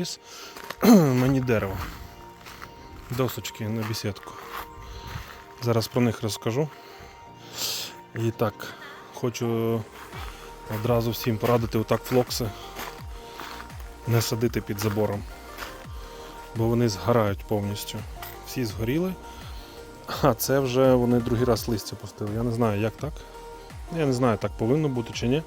привіз мені дерево. Досочки на бесідку. Зараз про них розкажу. І так, хочу одразу всім порадити отак флокси не садити під забором, бо вони згорають повністю. Всі згоріли, а це вже вони другий раз листя пустили. Я не знаю, як так. Я не знаю, так повинно бути чи ні.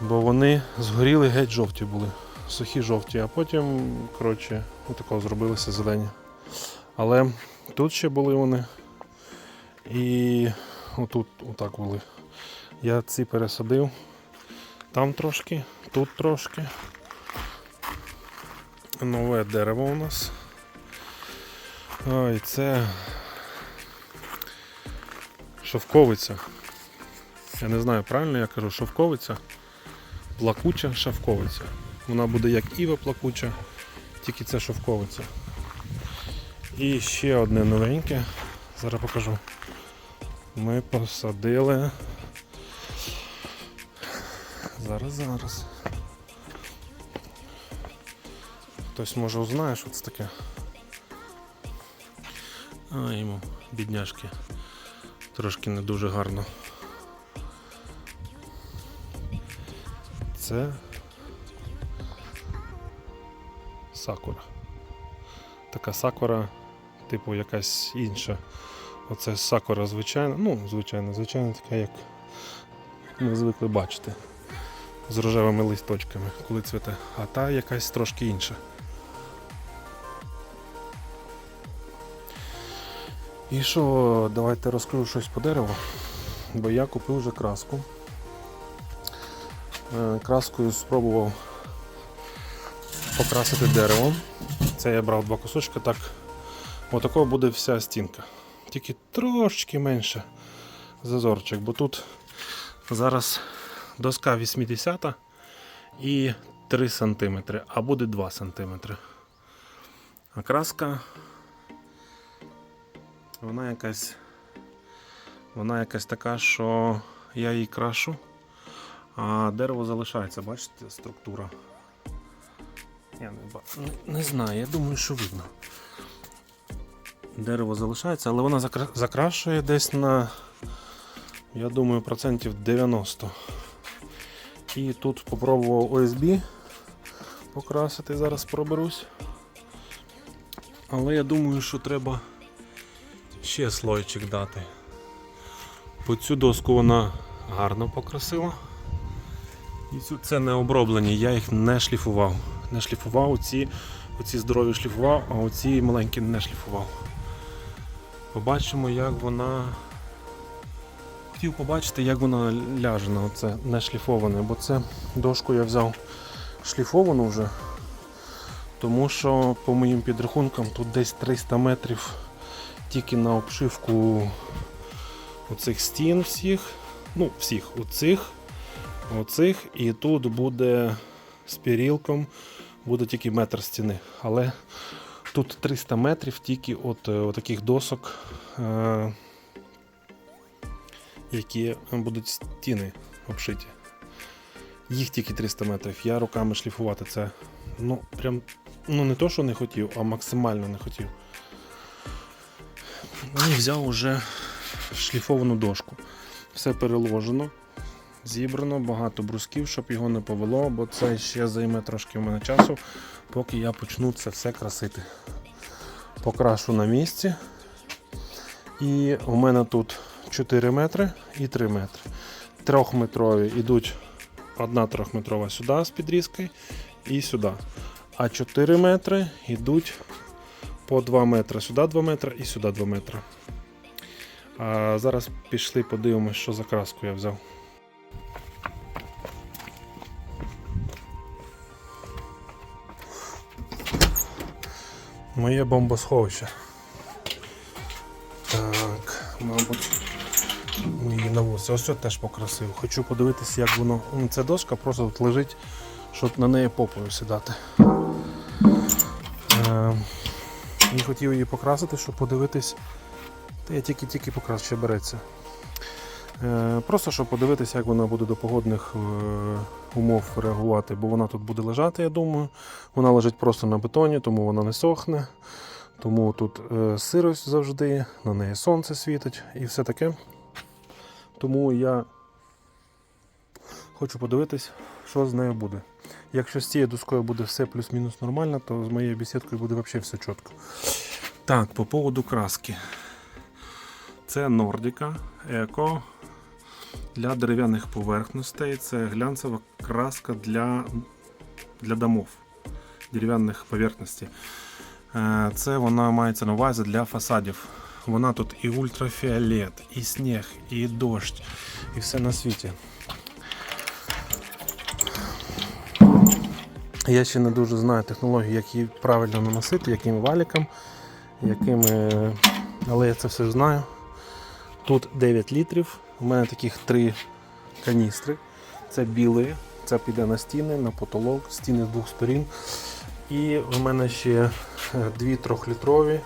Бо вони згоріли геть жовті були. Сухі жовті, а потім, коротше, отакого зробилися зелені. Але тут ще були вони. І отут отак були. Я ці пересадив. Там трошки, тут трошки. Нове дерево у нас. Ой, це шовковиця. Я не знаю, правильно я кажу, шовковиця. Плакуча шовковиця. Вона буде як Іва плакуча, тільки це шовковиця. І ще одне новеньке. Зараз покажу. Ми посадили. Зараз, зараз. Хтось може узнає, що це таке. А, йому, бідняшки. Трошки не дуже гарно. Це сакура. Така сакура, типу якась інша. Оце сакура звичайна, ну, звичайно, звичайно, така, як ми звикли бачити. З рожевими листочками, коли цвіте, а та якась трошки інша. І що, давайте розкажу щось по дереву, бо я купив вже краску. Е, Краскою спробував покрасити дерево. Це я брав два кусочки, так отакого буде вся стінка. Тільки трошечки менше зазорчик, бо тут зараз доска 80 і 3 см, а буде 2 см. А краска вона якась вона якась така, що я її крашу, а дерево залишається, бачите, структура. Я не, не, знаю, я думаю, що видно. Дерево залишається, але вона закра... закрашує десь на, я думаю, процентів 90. І тут попробував ОСБ покрасити, зараз проберусь. Але я думаю, що треба ще слойчик дати. По цю доску вона гарно покрасила. І це не оброблені, я їх не шліфував. Не шліфував, оці, оці здорові шліфував, а оці маленькі не шліфував. Побачимо, як вона. Хотів побачити, як вона ляже на оце не шліфоване, бо це дошку я взяв шліфовану вже. Тому що по моїм підрахункам тут десь 300 метрів тільки на обшивку оцих стін всіх. Ну, всіх оцих, оцих, і тут буде з пірілком, буде тільки метр стіни. Але тут 300 метрів тільки от, е, от таких досок, е, які будуть стіни обшиті. Їх тільки 300 метрів. Я руками шліфувати це. Ну, прям, ну не то, що не хотів, а максимально не хотів. І взяв уже шліфовану дошку. Все переложено, зібрано, багато брусків, щоб його не повело, бо це ще займе трошки в мене часу, поки я почну це все красити. Покрашу на місці. І у мене тут 4 метри і 3 метри. Трьохметрові йдуть одна трьохметрова сюди з підрізкою і сюди. А 4 метри йдуть по 2 метри. Сюди 2 метри і сюди 2 метри. А зараз пішли, подивимось, що за краску я взяв. Моє бомбосховище. Так, мабуть, її на. Ось це теж покрасив. Хочу подивитися, як воно. Ця дошка просто тут лежить, щоб на неї попою сідати. Не хотів її покрасити, щоб подивитись. Та я тільки-тільки покрас ще береться. Е, Просто щоб подивитися, як вона буде до погодних е, умов реагувати, бо вона тут буде лежати, я думаю. Вона лежить просто на бетоні, тому вона не сохне. Тому тут е, сирость завжди, на неї сонце світить і все таке. Тому я хочу подивитись, що з нею буде. Якщо з цією доскою буде все плюс-мінус нормально, то з моєю бесідкою буде взагалі все чітко. Так, по поводу краски. Це Нордіка Еко для дерев'яних поверхностей. Це глянцева краска для, для домов, дерев'яних поверхностей. Е, Це вона мається на увазі для фасадів. Вона тут і ультрафіолет, і сніг, і дощ, і все на світі. Я ще не дуже знаю технологію, як її правильно наносити, яким валіком, якими. Але я це все знаю. Тут 9 літрів. У мене таких три каністри. Це білий, це піде на стіни, на потолок, стіни з двох сторін. І у мене ще е, дві трьохлітрові.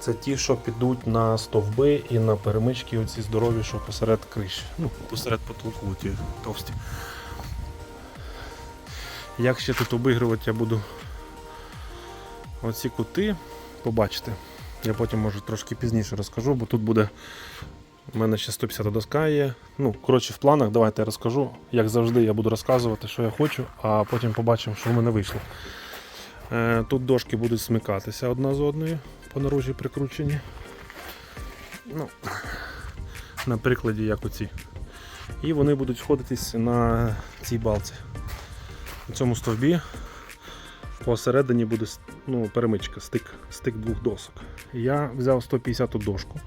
Це ті, що підуть на стовби і на перемички, оці здорові, що посеред криші. Ну, посеред потолку, ті товсті. Як ще тут обігрувати, я буду оці кути побачите. Я потім може трошки пізніше розкажу, бо тут буде. У мене ще 150 доска є. Ну, коротше, в планах давайте я розкажу. Як завжди, я буду розказувати, що я хочу, а потім побачимо, що в мене вийшло. Е, Тут дошки будуть смикатися одна з одною, по наружі прикручені. Ну, на прикладі, як оці. І вони будуть сходитись на цій балці. На цьому стовбі посередині буде ну, перемичка, стик, стик двох досок. Я взяв 150-ту дошку,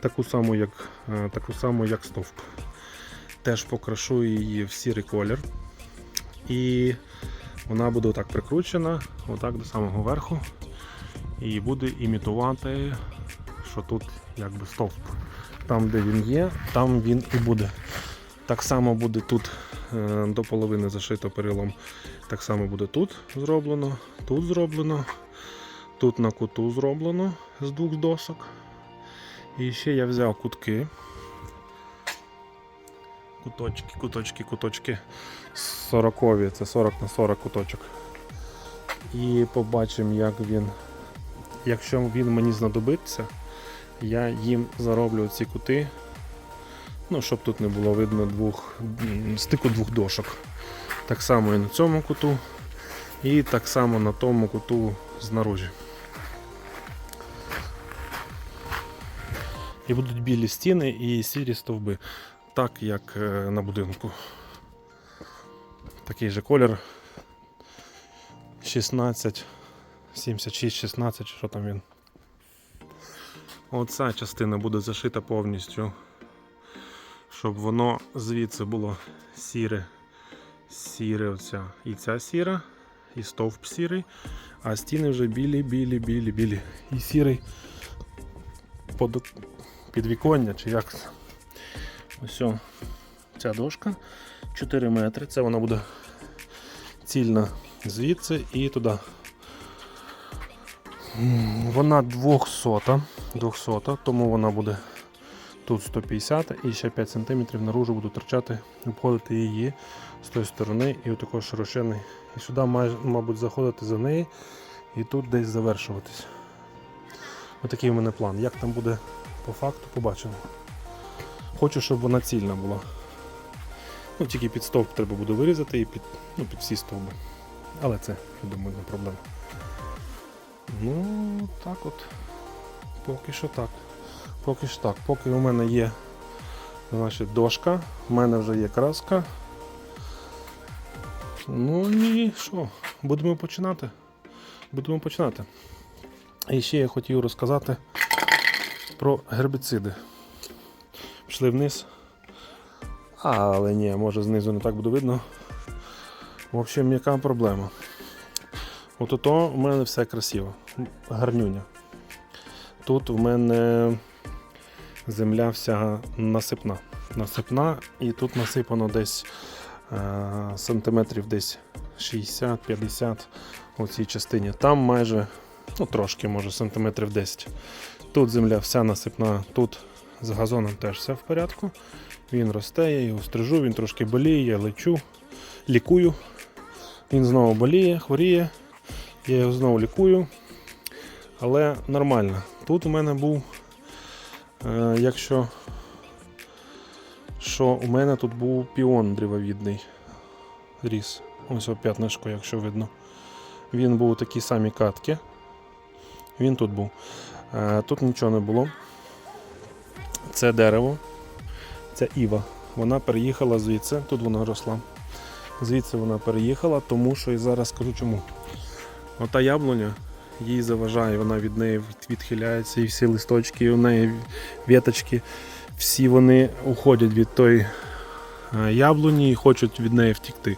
таку саму, як, е, таку саму, як стовп. Теж покрашу її в сірий колір. І вона буде отак прикручена, отак до самого верху. І буде імітувати, що тут якби стовп. Там, де він є, там він і буде. Так само буде тут до половини зашито перилом. Так само буде тут зроблено, тут зроблено, тут на куту зроблено з двох досок. І ще я взяв кутки. Куточки, куточки, куточки 40 це 40 на 40 куточок. І побачимо, як він. Якщо він мені знадобиться, я їм зароблю ці кути. Ну, щоб тут не було видно двох, стику двох дошок. Так само і на цьому куту, і так само на тому куту знаружі. І будуть білі стіни і сірі стовби, так як е, на будинку. Такий же колір 16, 76, 16, що там він. Оця частина буде зашита повністю, щоб воно звідси було сіре сіре оця. І ця сіра, і стовп сірий, а стіни вже білі, білі, білі, білі. І сірий підвіконня, чи як це. Ось ця дошка 4 метри. Це вона буде цільна звідси і туди. Вона 200, 200, тому вона буде тут 150 і ще 5 см наружу буду торчати, обходити її з тої сторони і отакий широчений. І сюди, майже, мабуть, заходити за неї і тут десь завершуватись. Отакий у мене план. Як там буде по факту, побачимо. Хочу, щоб вона цільна була. Ну, Тільки під стовп треба буде вирізати і під, ну, під всі стовби. Але це, я думаю, не проблема. Ну, так от. Поки що так. Поки що так. Поки у мене є значить, дошка, у мене вже є краска. Ну і що? Будемо починати. Будемо починати. І ще я хотів розказати про гербіциди. Пішли вниз. Але ні, може знизу не так буде видно. В общем, яка проблема? От ото у мене все красиво. Гарнюня. Тут у мене земля вся насипна. Насипна і тут насипано десь е, сантиметрів десь 60-50 у цій частині. Там майже, ну трошки, може, сантиметрів 10. Тут земля вся насипна, тут з газоном теж все в порядку. Він росте, я його стрижу, він трошки боліє, я лечу, лікую. Він знову боліє, хворіє, я його знову лікую. Але нормально. Тут у мене був, якщо що у мене тут був піон древовідний ріс. Ось о якщо видно. Він був такі самі катки. Він тут був. Е, Тут нічого не було. Це дерево, це Іва. Вона переїхала звідси, тут вона росла. Звідси вона переїхала, тому що і зараз скажу чому. Ота яблуня їй заважає, вона від неї відхиляється, і всі листочки, у неї віточки, всі вони уходять від тої е, яблуні і хочуть від неї втікти.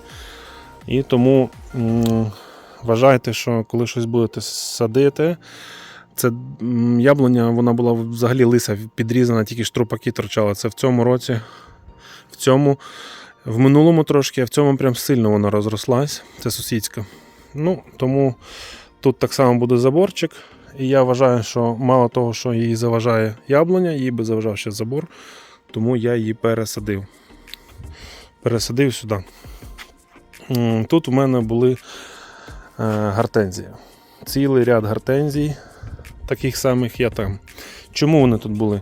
І тому вважайте, що коли щось будете садити, це яблуня вона була взагалі лиса, підрізана, тільки штрупаки торчали. Це в цьому році, в цьому, в минулому трошки, а в цьому прям сильно вона розрослась. Це сусідська. Ну, тому тут так само буде заборчик. І я вважаю, що мало того, що їй заважає яблуня, їй би заважав ще забор, тому я її пересадив. Пересадив сюди. Тут у мене були гартензії. гортензії. Цілий ряд гортензій, таких самих я там. Чому вони тут були?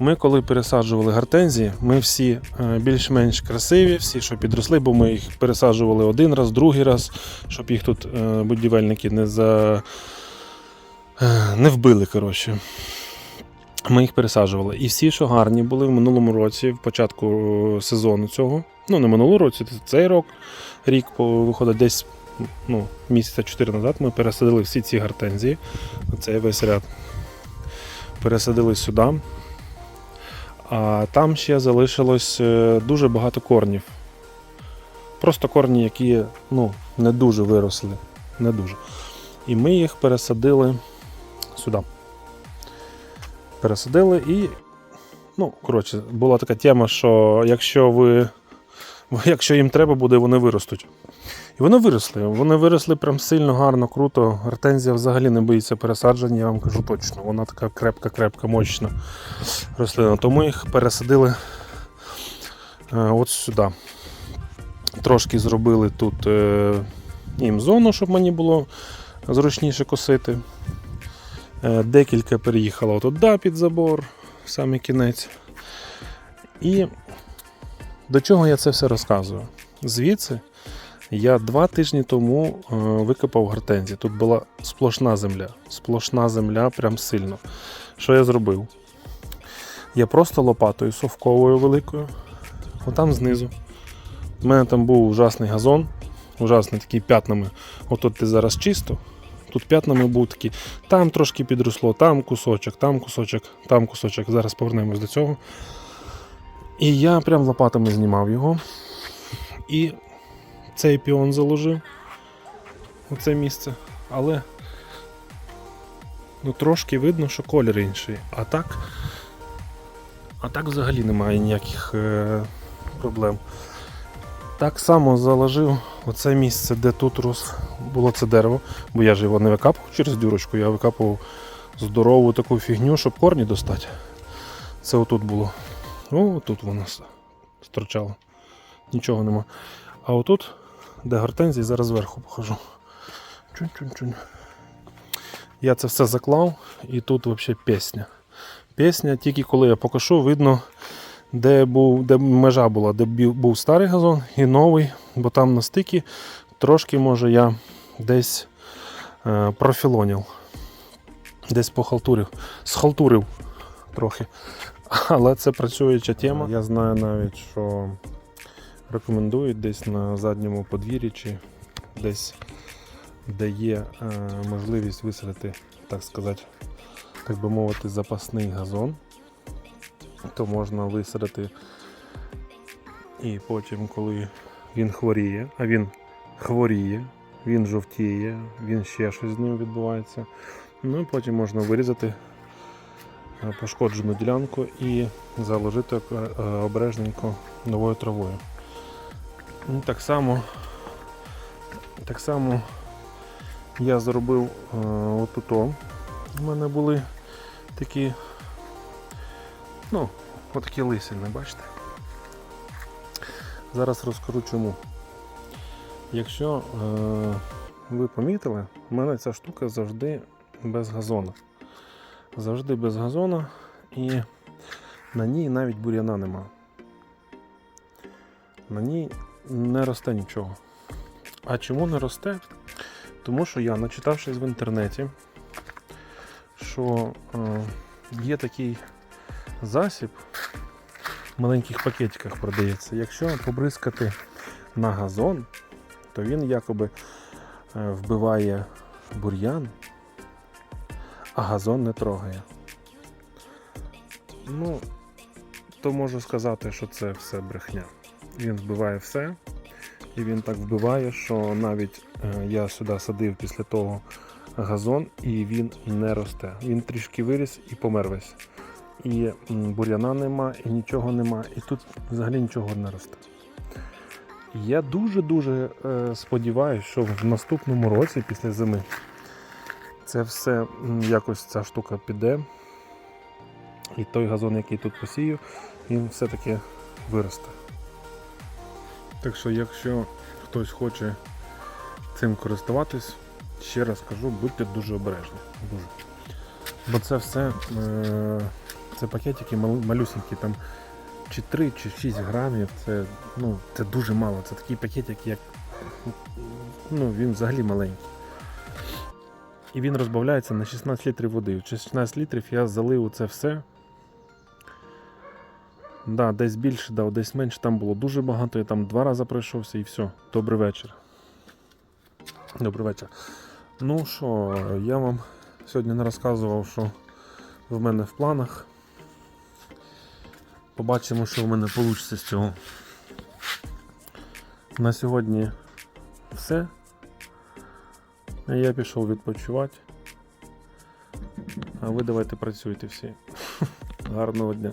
Ми, коли пересаджували гортензії, ми всі е, більш-менш красиві, всі, що підросли, бо ми їх пересаджували один раз, другий раз, щоб їх тут е, будівельники не за. е, не вбили. коротше. Ми їх пересаджували. І всі, що гарні були в минулому році, в початку сезону цього. Ну, не минулого році, це цей рок, рік виходить десь ну, місяця 4 назад. Ми пересадили всі ці гортензії. Оцей весь ряд. Пересадили сюди. А там ще залишилось е, дуже багато корнів. Просто корні, які ну, не дуже виросли. Не дуже. І ми їх пересадили сюди. Пересадили і. Ну, коротше, була така тема, що якщо ви. Якщо їм треба буде, вони виростуть. І вони виросли. Вони виросли прям сильно, гарно, круто. Гортензія взагалі не боїться пересадження, я вам кажу точно. Вона така крепка-крепка, мощна рослина. Тому їх пересадили е, от сюди. Трошки зробили тут е, їм зону, щоб мені було зручніше косити. Е, Декілька переїхало туди під забор, в самий кінець. І до чого я це все розказую? Звідси я два тижні тому е, викопав гортензії. Тут була сплошна земля. Сплошна земля, прям сильно. Що я зробив? Я просто лопатою совковою великою, отам знизу. У мене там був ужасний газон, ужасний такий п'ятнами. Отут ти зараз чисто. Тут п'ятнами був такий. Там трошки підросло, там кусочок, там кусочок, там кусочок. Зараз повернемось до цього. І я прям лопатами знімав його. І цей піон заложив у це місце. Але ну, трошки видно, що колір інший. А так, а так взагалі немає ніяких е, проблем. Так само заложив оце місце, де тут рос, було це дерево, бо я ж його не викапував через дюрочку, я викапував здорову таку фігню, щоб корні достати. Це отут було. О, тут воно с- сторчало. Нічого нема. А отут, де гортензії, зараз зверху покажу. Чунь-чунь-чунь. Я це все заклав і тут взагалі пісня. Пісня, тільки коли я покажу, видно, де, був, де межа була, де був старий газон і новий, бо там на стикі трошки, може, я десь е, профілонів, десь похалтурив, схалтурив трохи. Але це працююча тема. Я знаю навіть, що рекомендують десь на задньому подвір'ї чи десь, де є е, можливість висадити, так сказати, так би мовити, запасний газон, то можна висадити і потім, коли він хворіє, а він хворіє, він жовтіє, він ще щось з ним відбувається. Ну і потім можна вирізати е, пошкоджену ділянку і заложити е, обережненько новою травою. Ну, Так само, так само я зробив е, отуто. У мене були такі, ну, отакі лисини, бачите? Зараз розкажу чому. Якщо е, ви помітили, в мене ця штука завжди без газона. Завжди без газона і на ній навіть бур'яна нема. На ній не росте нічого. А чому не росте? Тому що я, начитавшись в інтернеті, що е, є такий засіб в маленьких пакетиках продається. Якщо побризкати на газон, то він якоби е, вбиває бур'ян, а газон не трогає. Ну, то можу сказати, що це все брехня. Він вбиває все, і він так вбиває, що навіть е, я сюди садив після того газон, і він не росте. Він трішки виріс і помер весь. І бур'яна нема, і нічого нема, і тут взагалі нічого не росте. Я дуже-дуже е, сподіваюся, що в наступному році, після зими, це все якось ця штука піде. І той газон, який тут посію, він все-таки виросте. Так що, якщо хтось хоче цим користуватись, ще раз кажу, будьте дуже обережні. Дуже. Бо це все е, це пакетики малюсенькі, там чи 3, чи 6 грамів. Це, ну, це дуже мало. Це такий пакетик, як ну, він взагалі маленький. І він розбавляється на 16 літрів води. В 16 літрів я залив це все. Да, десь більше, да, десь менше, там було дуже багато, я там два рази пройшовся і все. Добрий вечір. Добрий вечір. Ну що, я вам сьогодні не розказував, що в мене в планах. Побачимо, що в мене вийде з цього. На сьогодні все. Я пішов відпочивати. А ви давайте працюйте всі. Гарного дня.